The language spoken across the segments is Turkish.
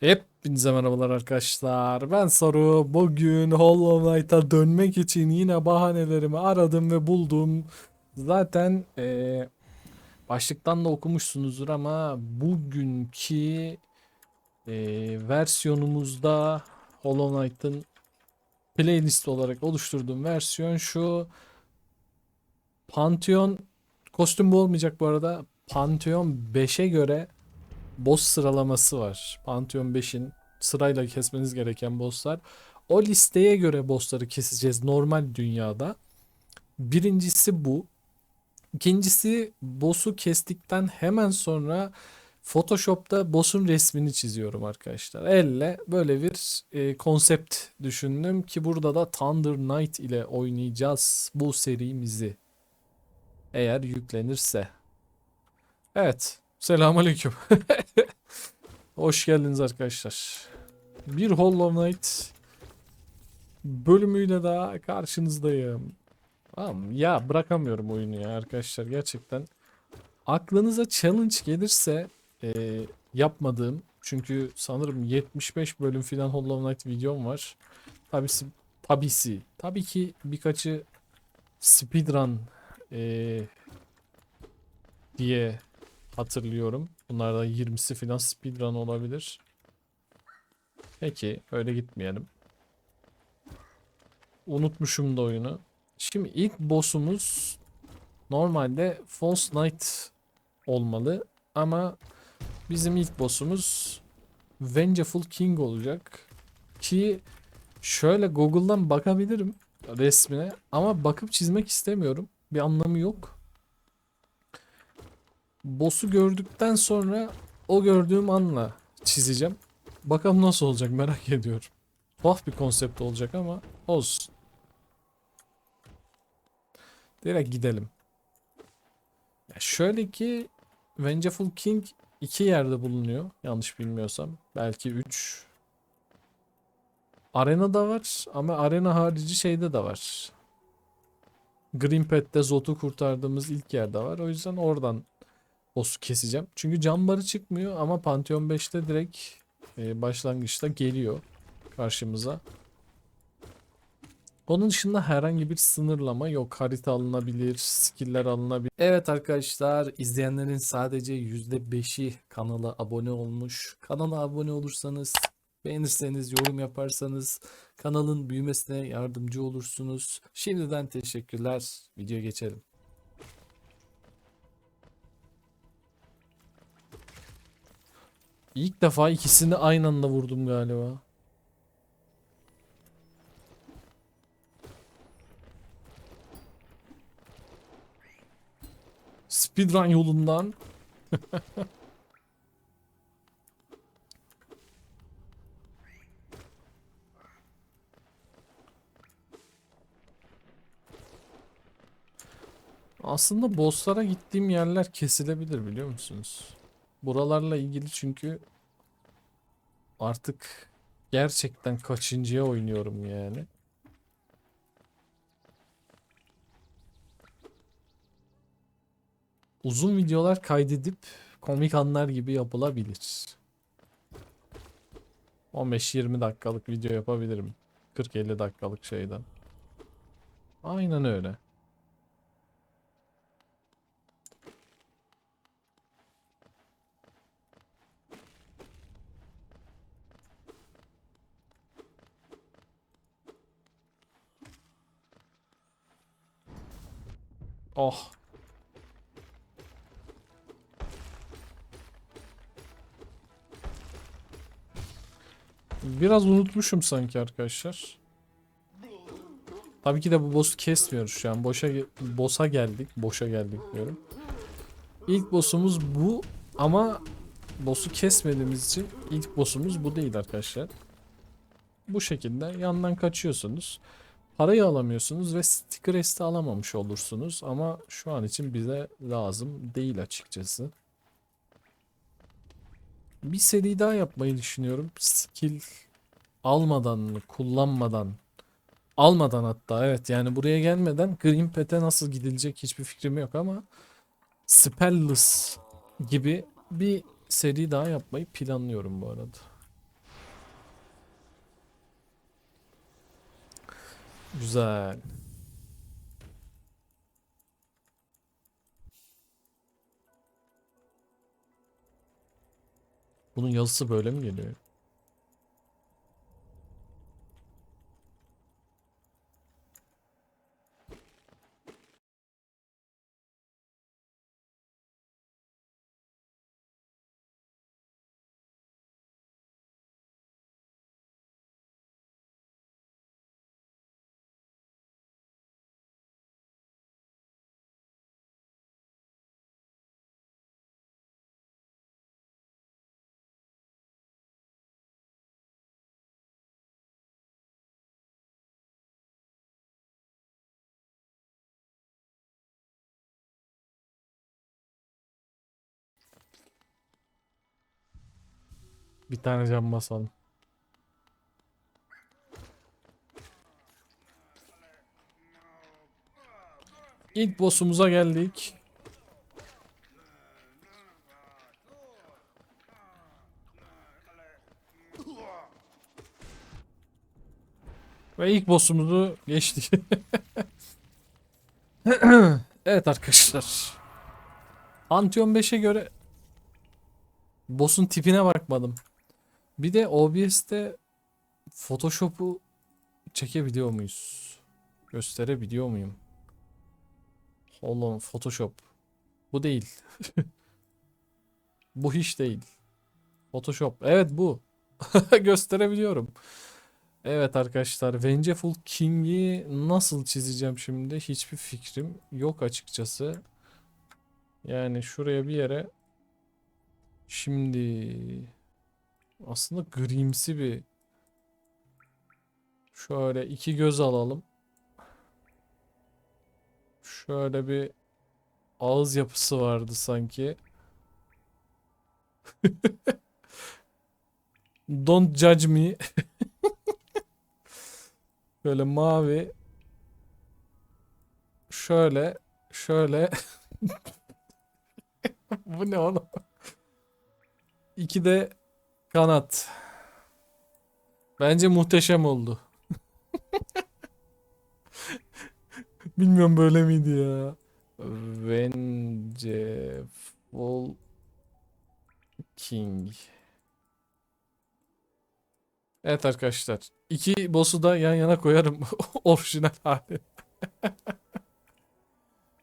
Hepinize merhabalar arkadaşlar. Ben Saru. Bugün Hollow Knight'a dönmek için yine bahanelerimi aradım ve buldum. Zaten eee, başlıktan da okumuşsunuzdur ama bugünkü eee, versiyonumuzda Hollow Knight'ın playlist olarak oluşturduğum versiyon şu. Pantheon kostüm bu olmayacak bu arada. Pantheon 5'e göre boss sıralaması var. Pantheon 5'in sırayla kesmeniz gereken bosslar. O listeye göre bossları keseceğiz normal dünyada. Birincisi bu. İkincisi boss'u kestikten hemen sonra Photoshop'ta boss'un resmini çiziyorum arkadaşlar. Elle böyle bir e, konsept düşündüm ki burada da Thunder Knight ile oynayacağız bu serimizi. Eğer yüklenirse. Evet. Selamünaleyküm. Hoş geldiniz arkadaşlar. Bir Hollow Knight bölümüyle daha karşınızdayım. Tamam ya bırakamıyorum oyunu ya arkadaşlar gerçekten. Aklınıza challenge gelirse e, yapmadığım çünkü sanırım 75 bölüm filan Hollow Knight videom var. Tabisi, tabisi. Tabii ki birkaçı speedrun e, diye hatırlıyorum. Bunlardan 20'si falan speedrun olabilir. Peki öyle gitmeyelim. Unutmuşum da oyunu. Şimdi ilk boss'umuz normalde False Knight olmalı ama bizim ilk boss'umuz Vengeful King olacak. Ki şöyle Google'dan bakabilirim resmine ama bakıp çizmek istemiyorum. Bir anlamı yok. Boss'u gördükten sonra o gördüğüm anla çizeceğim. Bakalım nasıl olacak merak ediyorum. Tuhaf bir konsept olacak ama olsun. Direkt gidelim. Ya şöyle ki Vengeful King iki yerde bulunuyor. Yanlış bilmiyorsam. Belki üç. Arena'da var ama arena harici şeyde de var. Green Pet'te Zot'u kurtardığımız ilk yerde var. O yüzden oradan boss'u keseceğim. Çünkü can barı çıkmıyor ama Pantheon 5'te direkt e, başlangıçta geliyor karşımıza. Onun dışında herhangi bir sınırlama yok. Harita alınabilir, skill'ler alınabilir. Evet arkadaşlar, izleyenlerin sadece %5'i kanala abone olmuş. Kanala abone olursanız, beğenirseniz, yorum yaparsanız kanalın büyümesine yardımcı olursunuz. Şimdiden teşekkürler. Videoya geçelim. İlk defa ikisini aynı anda vurdum galiba. Speedrun yolundan. Aslında bosslara gittiğim yerler kesilebilir biliyor musunuz? Buralarla ilgili çünkü artık gerçekten kaçıncıya oynuyorum yani. Uzun videolar kaydedip komik anlar gibi yapılabilir. 15-20 dakikalık video yapabilirim. 40-50 dakikalık şeyden. Aynen öyle. Oh. Biraz unutmuşum sanki arkadaşlar. Tabii ki de bu boss'u kesmiyoruz şu an. Boşa boss'a geldik. Boşa geldik diyorum. İlk boss'umuz bu ama boss'u kesmediğimiz için ilk boss'umuz bu değil arkadaşlar. Bu şekilde yandan kaçıyorsunuz. Parayı alamıyorsunuz ve sticker resti alamamış olursunuz ama şu an için bize lazım değil açıkçası. Bir seri daha yapmayı düşünüyorum. Skill almadan kullanmadan, almadan hatta evet yani buraya gelmeden Green Pet'e nasıl gidilecek hiçbir fikrim yok ama Spellless gibi bir seri daha yapmayı planlıyorum bu arada. Güzel. Bunun yazısı böyle mi geliyor? Bir tane cam basalım. İlk boss'umuza geldik. Ve ilk boss'umuzu geçtik. evet arkadaşlar. Antion 5'e göre boss'un tipine bakmadım. Bir de OBS'te Photoshop'u çekebiliyor muyuz? Gösterebiliyor muyum? Oğlum Photoshop. Bu değil. bu hiç değil. Photoshop. Evet bu. Gösterebiliyorum. Evet arkadaşlar. Vengeful King'i nasıl çizeceğim şimdi? Hiçbir fikrim yok açıkçası. Yani şuraya bir yere şimdi aslında grimsi bir şöyle iki göz alalım. Şöyle bir ağız yapısı vardı sanki. Don't judge me. Böyle mavi. Şöyle, şöyle. Bu ne oğlum? İki de kanat. Bence muhteşem oldu. Bilmiyorum böyle miydi ya. Vengeful King. Evet arkadaşlar. İki boss'u da yan yana koyarım. Orijinal hali.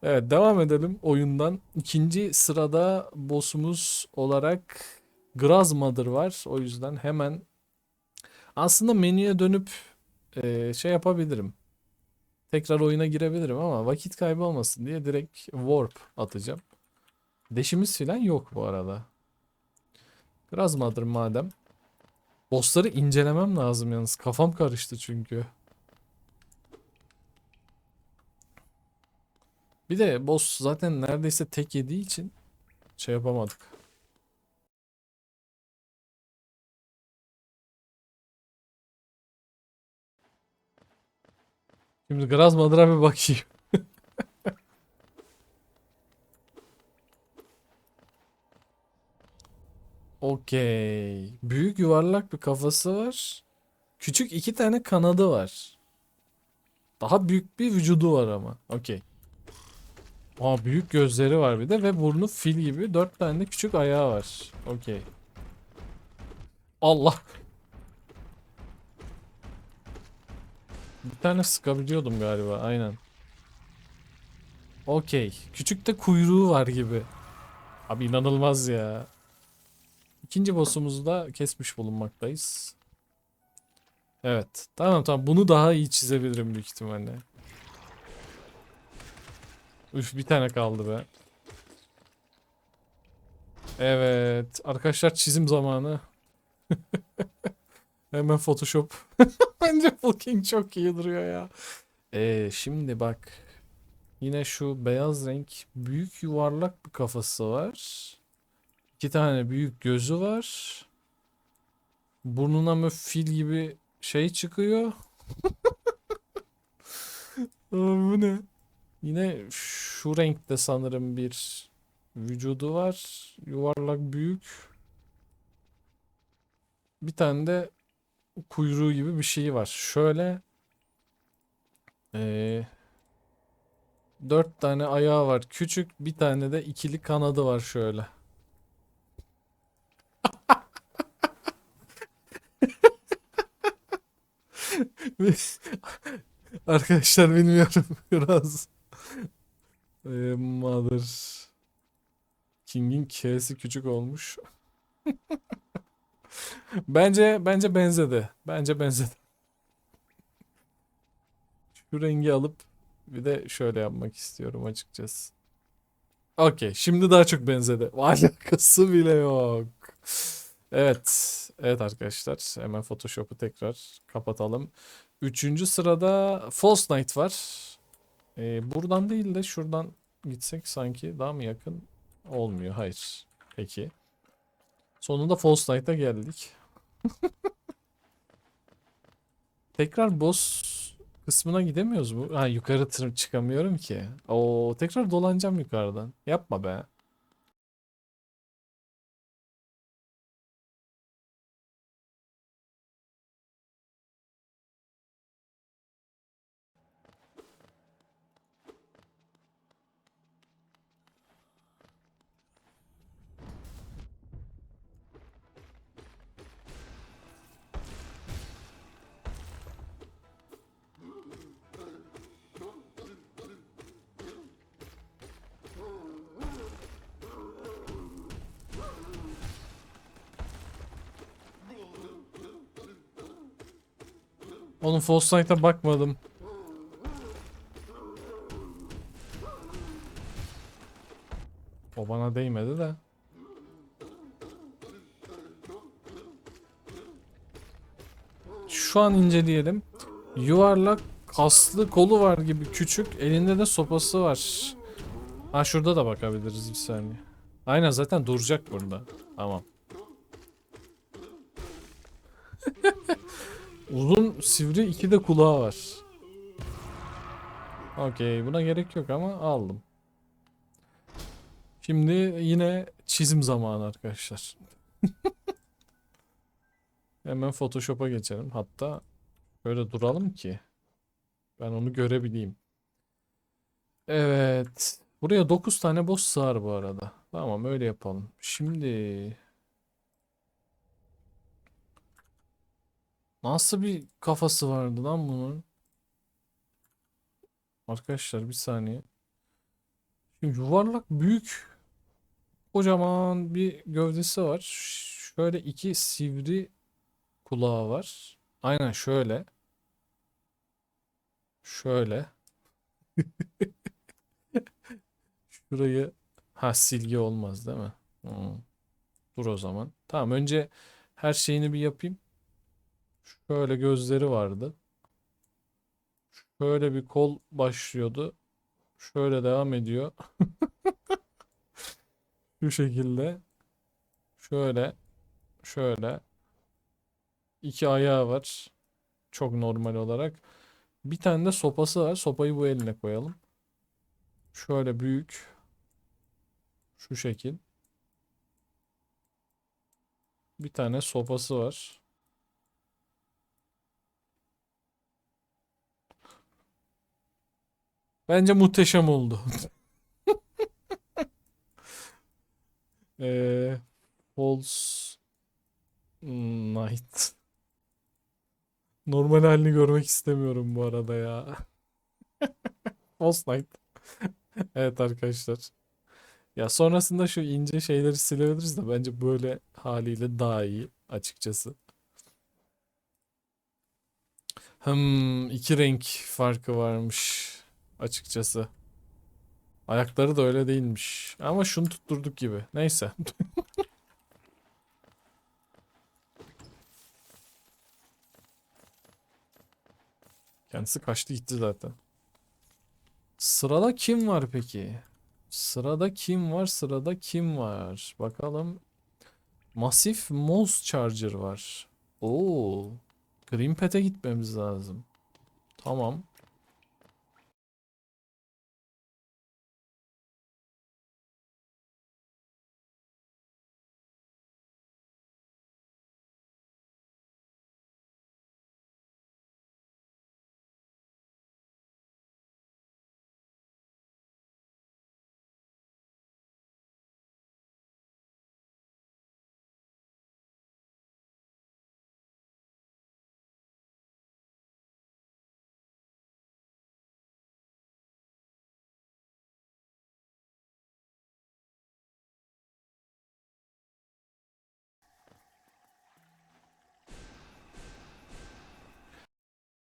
Evet devam edelim oyundan. İkinci sırada boss'umuz olarak Grazmother var. O yüzden hemen aslında menüye dönüp eee, şey yapabilirim. Tekrar oyuna girebilirim ama vakit kaybı olmasın diye direkt Warp atacağım. Deşimiz filan yok bu arada. Grazmother madem. Bossları incelemem lazım yalnız. Kafam karıştı çünkü. Bir de boss zaten neredeyse tek yediği için şey yapamadık. Şimdi Grazmother'a bir bakayım. Okey. Büyük yuvarlak bir kafası var. Küçük iki tane kanadı var. Daha büyük bir vücudu var ama. Okey. Aa büyük gözleri var bir de ve burnu fil gibi dört tane de küçük ayağı var. Okey. Allah. Bir tane sıkabiliyordum galiba aynen. Okey. Küçük de kuyruğu var gibi. Abi inanılmaz ya. İkinci boss'umuzu da kesmiş bulunmaktayız. Evet. Tamam tamam. Bunu daha iyi çizebilirim büyük ihtimalle. Üf bir tane kaldı be. Evet. Arkadaşlar çizim zamanı. Hemen Photoshop. Bence King çok iyi duruyor ya. Ee, şimdi bak. Yine şu beyaz renk büyük yuvarlak bir kafası var. İki tane büyük gözü var. Burnuna mı fil gibi şey çıkıyor. Bu ne? Yine şu renkte sanırım bir vücudu var. Yuvarlak büyük. Bir tane de kuyruğu gibi bir şeyi var. Şöyle Ee, dört tane ayağı var. Küçük bir tane de ikili kanadı var şöyle. Arkadaşlar bilmiyorum biraz. Ee, Mother King'in K'si küçük olmuş. Bence bence benzedi. Bence benzedi. Şu rengi alıp bir de şöyle yapmak istiyorum açıkçası. Okey, şimdi daha çok benzedi. Alakası bile yok. Evet, evet arkadaşlar. Hemen Photoshop'u tekrar kapatalım. Üçüncü sırada False Night var. Ee, buradan değil de şuradan gitsek sanki daha mı yakın? Olmuyor, hayır. Peki. Sonunda False Night'a geldik. Tekrar boss kısmına gidemiyoruz mu? Ha yukarı tır çıkamıyorum ki. Oo tekrar dolanacağım yukarıdan. Yapma be. Onun False Night'a bakmadım. O bana değmedi de. Şu an inceleyelim. Yuvarlak kaslı kolu var gibi küçük. Elinde de sopası var. Ha şurada da bakabiliriz bir saniye. Aynen zaten duracak burada. Tamam. Uzun sivri iki de kulağı var. Okey buna gerek yok ama aldım. Şimdi yine çizim zamanı arkadaşlar. Hemen Photoshop'a geçelim. Hatta böyle duralım ki ben onu görebileyim. Evet. Buraya 9 tane boss sığar bu arada. Tamam öyle yapalım. Şimdi nasıl bir kafası vardı lan bunun? Arkadaşlar bir saniye. Şimdi yuvarlak büyük kocaman bir gövdesi var. Şöyle iki sivri kulağı var. Aynen şöyle. Şöyle. Şurayı ha silgi olmaz değil mi? Hmm. Dur o zaman. Tamam önce her şeyini bir yapayım. Şöyle gözleri vardı. Şöyle bir kol başlıyordu. Şöyle devam ediyor. Şu şekilde. Şöyle. Şöyle. İki ayağı var. Çok normal olarak. Bir tane de sopası var. Sopayı bu eline koyalım. Şöyle büyük. Şu şekil. Bir tane sopası var. Bence muhteşem oldu. Eee False Night. Normal halini görmek istemiyorum bu arada ya. False Night. Evet arkadaşlar. Ya sonrasında şu ince şeyleri silebiliriz de bence böyle haliyle daha iyi açıkçası. Hmm, iki renk farkı varmış açıkçası. Ayakları da öyle değilmiş. Ama şunu tutturduk gibi. Neyse. Kendisi kaçtı gitti zaten. Sırada kim var peki? Sırada kim var? Sırada kim var? Bakalım. Masif Mouse Charger var. Oo. Green Pet'e gitmemiz lazım. Tamam.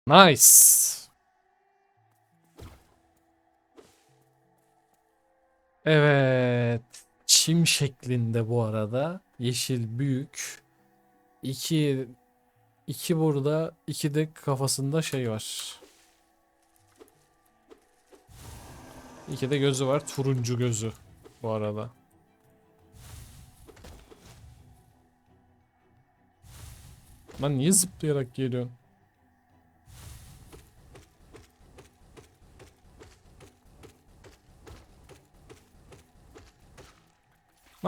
Nice. Evet. Çim şeklinde bu arada. Yeşil büyük. İki iki burada, iki de kafasında şey var. İki de gözü var. Turuncu gözü bu arada. Lan niye zıplayarak geliyorsun?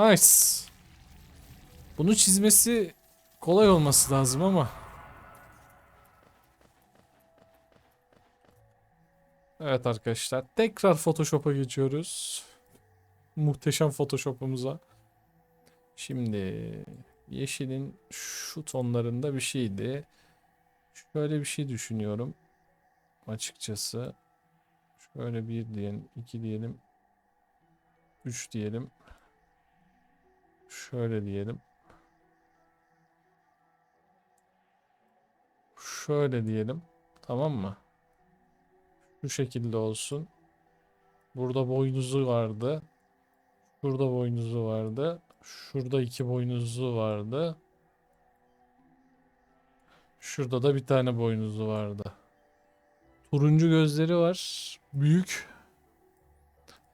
Nice. Bunu çizmesi kolay olması lazım ama. Evet arkadaşlar. Tekrar Photoshop'a geçiyoruz. Muhteşem Photoshop'umuza. Şimdi yeşilin şu tonlarında bir şeydi. Şöyle bir şey düşünüyorum. Açıkçası. Şöyle bir diyelim, iki diyelim, üç diyelim. Şöyle diyelim. Şöyle diyelim. Tamam mı? Şu şekilde olsun. Burada boynuzu vardı. Şurada boynuzu vardı. Şurada iki boynuzu vardı. Şurada da bir tane boynuzu vardı. Turuncu gözleri var. Büyük.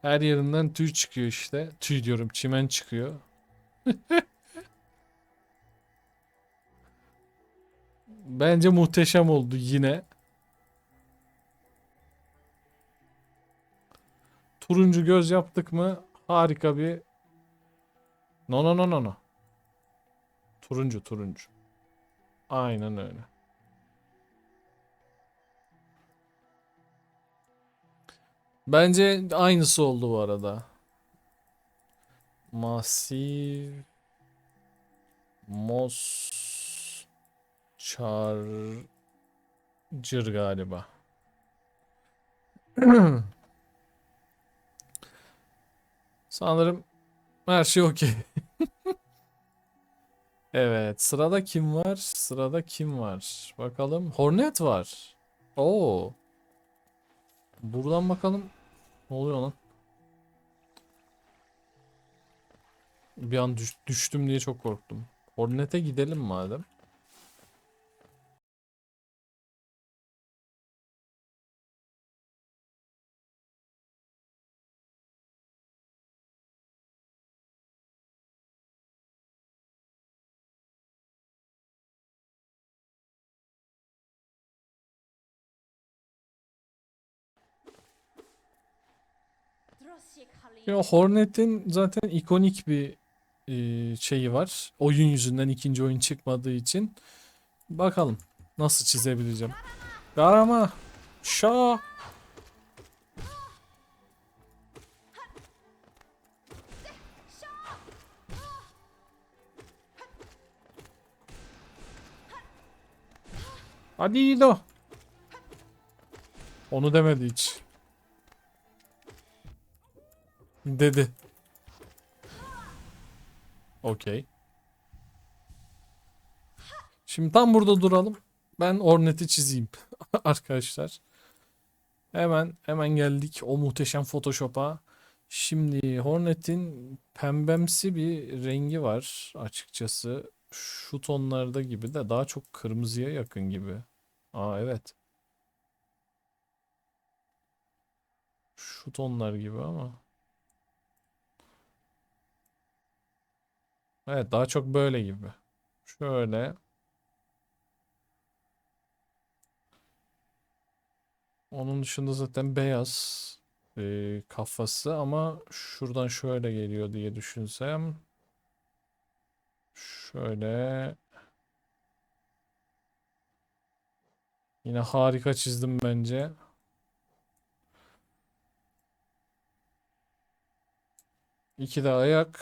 Her yerinden tüy çıkıyor işte. Tüy diyorum çimen çıkıyor. Bence muhteşem oldu yine. Turuncu göz yaptık mı harika bir No no no no no. Turuncu turuncu. Aynen öyle. Bence aynısı oldu bu arada. Masif Mos Charger galiba. Sanırım her şey okey. Evet, sırada kim var? Sırada kim var? Bakalım. Hornet var. Oo. Buradan bakalım. Ne oluyor lan? Bir an düş- düştüm diye çok korktum. Hornet'e gidelim madem. Ya Hornet'in zaten ikonik bir e, şeyi var. Oyun yüzünden ikinci oyun çıkmadığı için. Bakalım nasıl çizebileceğim. Garama. Şa. Hadi İdo. Onu demedi hiç. Dedi. Okey. Şimdi tam burada duralım. Ben Hornet'i çizeyim arkadaşlar. Hemen hemen geldik o muhteşem Photoshop'a. Şimdi Hornet'in pembemsi bir rengi var açıkçası. Şu tonlarda gibi de daha çok kırmızıya yakın gibi. Aa evet. Şu tonlar gibi ama. Evet daha çok böyle gibi. Şöyle. Onun dışında zaten beyaz e, kafası ama şuradan şöyle geliyor diye düşünsem. Şöyle. Yine harika çizdim bence. İki de ayak.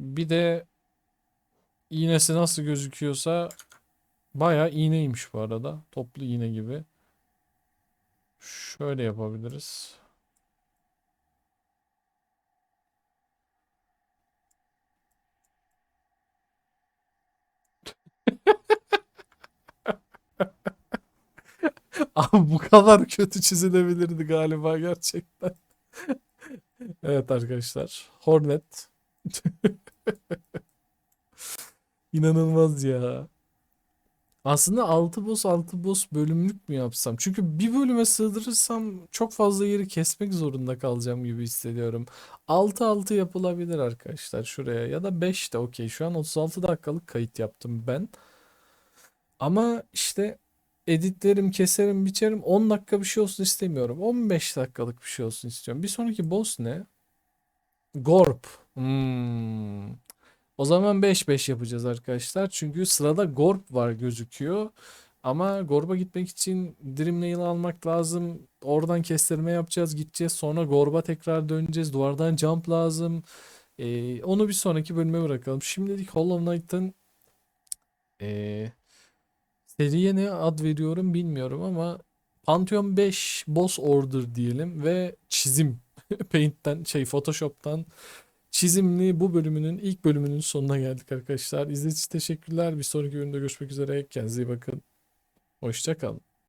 Bir de iğnesi nasıl gözüküyorsa bayağı iğneymiş bu arada. Toplu iğne gibi. Şöyle yapabiliriz. Abi bu kadar kötü çizilebilirdi galiba gerçekten. Evet arkadaşlar. Hornet. İnanılmaz ya. Aslında 6 boss 6 boss bölümlük mü yapsam? Çünkü bir bölüme sığdırırsam çok fazla yeri kesmek zorunda kalacağım gibi hissediyorum. 6 6 yapılabilir arkadaşlar şuraya ya da 5 de okey. Şu an 36 dakikalık kayıt yaptım ben. Ama işte editlerim, keserim, biçerim 10 dakika bir şey olsun istemiyorum. 15 dakikalık bir şey olsun istiyorum. Bir sonraki boss ne? Gorp. Hmm. O zaman 5-5 yapacağız arkadaşlar. Çünkü sırada Gorp var gözüküyor. Ama Gorb'a gitmek için Dream Nail almak lazım. Oradan kestirme yapacağız, gideceğiz. Sonra Gorb'a tekrar döneceğiz. Duvardan jump lazım. Ee, onu bir sonraki bölüme bırakalım. Şimdilik Hollow Knight'ın ee, seriye ne ad veriyorum bilmiyorum ama Pantheon 5 Boss Order diyelim ve çizim Paint'ten şey Photoshop'tan çizimli bu bölümünün ilk bölümünün sonuna geldik arkadaşlar. İzlediğiniz için teşekkürler. Bir sonraki bölümde görüşmek üzere. Kendinize iyi bakın. Hoşça kalın.